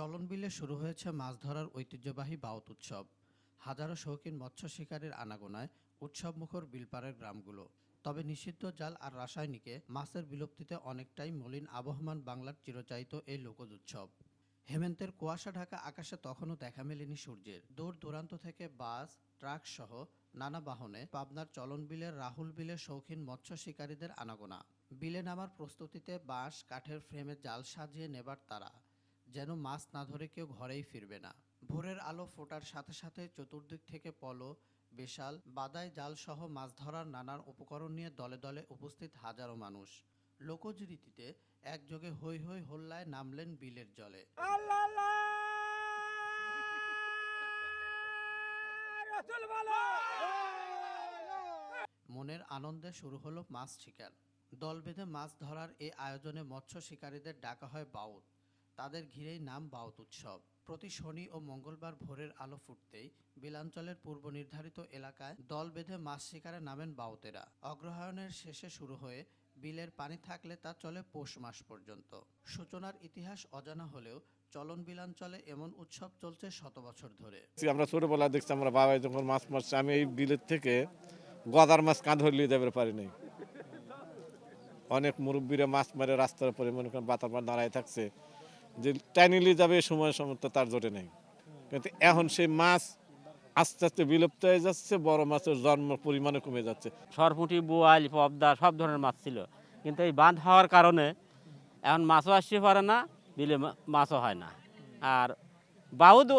চলন বিলে শুরু হয়েছে মাছ ধরার ঐতিহ্যবাহী বাউত উৎসব। হাজারো শৌখিন মৎস্য শিকারীর আনাগোনায় উৎসব মুখর বিলপাড়ের গ্রামগুলো। তবে নিষিদ্ধ জাল আর রাসায়নিকে মাছের বিলুপ্তিতে অনেকটাই মলিন আবহমান বাংলার চিরচায়িত এই লোকজ উৎসব। হেমন্তের কুয়াশা ঢাকা আকাশে তখনও দেখা মেলেনি সূর্যের। দূর দূরান্ত থেকে বাস, ট্রাক সহ নানা বাহনে পাবনার চলন বিলের রাহুল বিলে শৌখিন মৎস্য শিকারীদের আনাগোনা। বিলে নামার প্রস্তুতিতে বাঁশ, কাঠের ফ্রেমে জাল সাজিয়ে নেবার তারা। যেন মাছ না ধরে কেউ ঘরেই ফিরবে না। ভোরের আলো ফোটার সাথে সাথে চতুর্দিক থেকে পলো, বিশাল বাদাই জাল সহ মাছ ধরার নানান উপকরণ নিয়ে দলে দলে উপস্থিত হাজারো মানুষ। লোকজ রীতিতে একযোগে হৈ হৈ হল্লায় নামলেন বিলের জলে। মনের আনন্দে শুরু হলো মাছ শিকার। দল বেঁধে মাছ ধরার এই আয়োজনে মৎস্য শিকারীদের ডাকা হয় বাউত তাদের ঘিরেই নাম বাউত উৎসব। প্রতি শনি ও মঙ্গলবার ভোরের আলো ফুটতেই বিলাঞ্চলের পূর্ব নির্ধারিত এলাকায় দল বেঁধে মাছ শিকারে নামেন বাউতেরা। অগ্রহায়ণের শেষে শুরু হয়ে বিলের পানি থাকলে তা চলে পৌষ মাস পর্যন্ত। সূচনার ইতিহাস অজানা হলেও চলন বিলাঞ্চলে এমন উৎসব চলছে শত বছর ধরে। আমরা ছোটবেলা দেখছি আমরা বাবা যখন মাছ মারছে, আমি এই বিলের থেকে গদার মাছ কাঁধ হলিয়ে দেবে পারি নাই। অনেক মুরব্বীরা মাছ মারে, রাস্তার উপরে মনে করেন বাতার পর দাঁড়ায় থাকছে। যে টাইনি যাবে সময় সময় তো তার জোটে নেই। কিন্তু এখন সেই মাছ আস্তে আস্তে বিলুপ্ত হয়ে যাচ্ছে বড় মাছের জন্ম পরিমাণে কমে যাচ্ছে। সরপুঁটি বোয়াল পবদা সব ধরনের মাছ ছিল। কিন্তু এই বাঁধ হওয়ার কারণে এখন মাছও আসতে পারে না বিলে মা- মাছও হয় না। আর বাউদ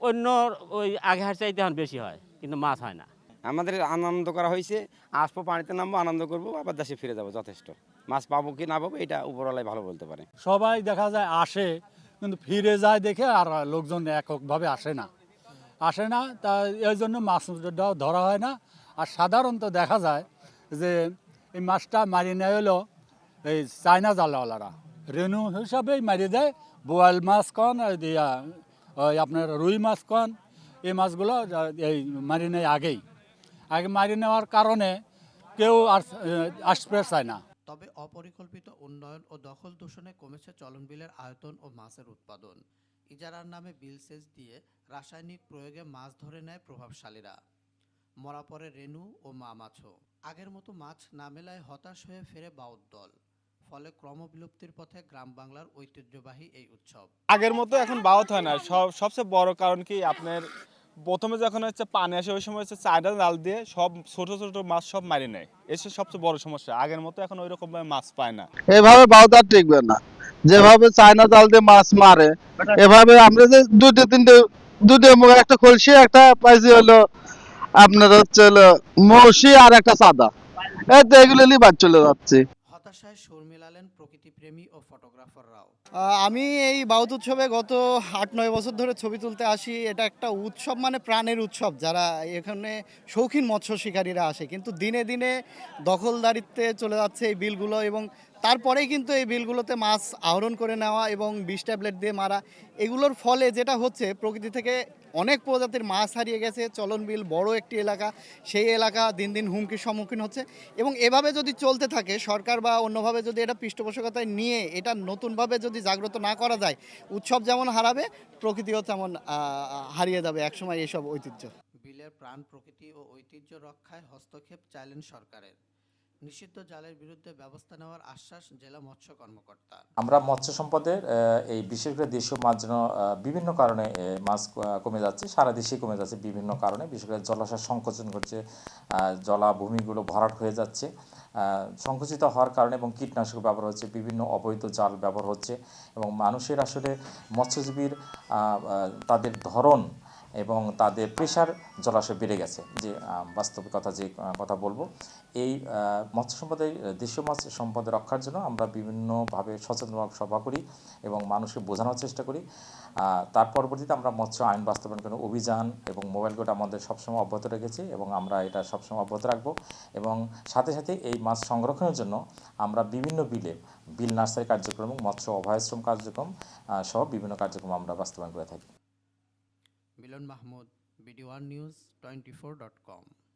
অন্য ওই আগে হার চাইতে এখন বেশি হয় কিন্তু মাছ হয় না। আমাদের আনন্দ করা হয়েছে আসব পানিতে নামবো আনন্দ করব আবার দেশে ফিরে যাব যথেষ্ট। মাছ পাবো কি না পাবো, এটা উপরওয়ালাই ভালো বলতে পারে। সবাই দেখা যায় আসে, কিন্তু ফিরে যায় দেখে আর লোকজন এককভাবে আসে না। আসে না, তা এই জন্য মাছটাও ধরা হয় না। আর সাধারণত দেখা যায় যে এই মাছটা মারি নেয় হলো এই চায়না জালওয়ালারা। রেনু হিসাবেই মারি দেয়, বোয়াল মাছ কন আপনার রুই মাছ কন, এই মাছগুলো এই মারি নেয় আগেই। আগে মারি নেওয়ার কারণে কেউ আর আসতে চায় না। তবে অপরিকল্পিত উন্নয়ন ও দখল দূষণে কমেছে চলন বিলের আয়তন ও মাছের উৎপাদন। ইজারার নামে বিল সেচ দিয়ে রাসায়নিক প্রয়োগে মাছ ধরে নেয় প্রভাবশালীরা। মরা পড়ে রেনু ও মা মাছও। আগের মতো মাছ না মেলায় হতাশ হয়ে ফেরে বাউদ দল। ফলে ক্রমবিলুপ্তির পথে গ্রাম বাংলার ঐতিহ্যবাহী এই উৎসব। আগের মতো এখন বাউত হয় না। সব সবচেয়ে বড় কারণ কি আপনার প্রথমে যখন হচ্ছে পানি আসে ওই সময় হচ্ছে চায়না জাল দিয়ে সব ছোট ছোট মাছ সব মারি নেয়। এসে সবচেয়ে বড় সমস্যা। আগের মতো এখন ওই রকম মাছ পায় না। এভাবে বাউদার টিকবে না। যেভাবে চায়না জাল দিয়ে মাছ মারে এভাবে আমরা যে দুটো তিনটে দুটো মুখে একটা কলসি একটা পাইছি হলো আপনার হচ্ছে হলো মৌসি আর একটা সাদা। এই তো এগুলো নিয়ে বাদ চলে যাচ্ছে। হতাশায় মিলালেন প্রকৃতিপ্রেমী ও ফটোগ্রাফাররাও আমি এই বাউত উৎসবে গত আট নয় বছর ধরে ছবি তুলতে আসি। এটা একটা উৎসব মানে প্রাণের উৎসব। যারা এখানে শৌখিন মৎস্য শিকারীরা আসে, কিন্তু দিনে দিনে দখলদারিত্বে চলে যাচ্ছে এই বিলগুলো এবং তারপরেই কিন্তু এই বিলগুলোতে মাছ আহরণ করে নেওয়া এবং বিষ ট্যাবলেট দিয়ে মারা, এগুলোর ফলে যেটা হচ্ছে, প্রকৃতি থেকে অনেক প্রজাতির মাছ হারিয়ে গেছে। চলন বিল বড় একটি এলাকা, সেই এলাকা দিন দিন হুমকির সম্মুখীন হচ্ছে এবং এভাবে যদি চলতে থাকে, সরকার বা অন্যভাবে যদি এটা পৃষ্ঠপোষকতায় নিয়ে এটা নতুনভাবে যদি জাগ্রত না করা যায়, উৎসব যেমন হারাবে, প্রকৃতিও তেমন হারিয়ে যাবে একসময় এসব ঐতিহ্য। বিলের প্রাণ প্রকৃতি ও ঐতিহ্য রক্ষায় হস্তক্ষেপ চাইলেন সরকারের। নিষিদ্ধ জালের বিরুদ্ধে ব্যবস্থা নেওয়ার আশ্বাস জেলা মৎস্য কর্মকর্তা। আমরা মৎস্য সম্পদের এই বিশেষ করে দেশীয় মাছ যেন বিভিন্ন কারণে মাছ কমে যাচ্ছে, সারা দেশে কমে যাচ্ছে বিভিন্ন কারণে, বিশেষ করে জলাশয় সংকোচন ঘটছে জলাভূমিগুলো ভরাট হয়ে যাচ্ছে সংকুচিত হওয়ার কারণে এবং কীটনাশক ব্যবহার হচ্ছে, বিভিন্ন অবৈধ জাল ব্যবহার হচ্ছে এবং মানুষের আসলে মৎস্যজীবীর তাদের ধরন এবং তাদের প্রেশার জলাশয় বেড়ে গেছে। যে বাস্তব কথা যে কথা বলব, এই মৎস্য সম্পদের, দেশীয় মাছ সম্পদ রক্ষার জন্য আমরা বিভিন্নভাবে সচেতনমূলক সভা করি এবং মানুষকে বোঝানোর চেষ্টা করি। তার পরবর্তীতে আমরা মৎস্য আইন বাস্তবায়ন করার অভিযান এবং মোবাইল কোড আমাদের সবসময় অব্যাহত রেখেছি এবং আমরা এটা সবসময় অব্যাহত রাখব এবং সাথে সাথে এই মাছ সংরক্ষণের জন্য আমরা বিভিন্ন বিলে, বিল নার্সারি কার্যক্রম মৎস্য অভয়াশ্রম কার্যক্রম সহ বিভিন্ন কার্যক্রম আমরা বাস্তবায়ন করে থাকি। Milon Mahmud BD one news twenty four dot com.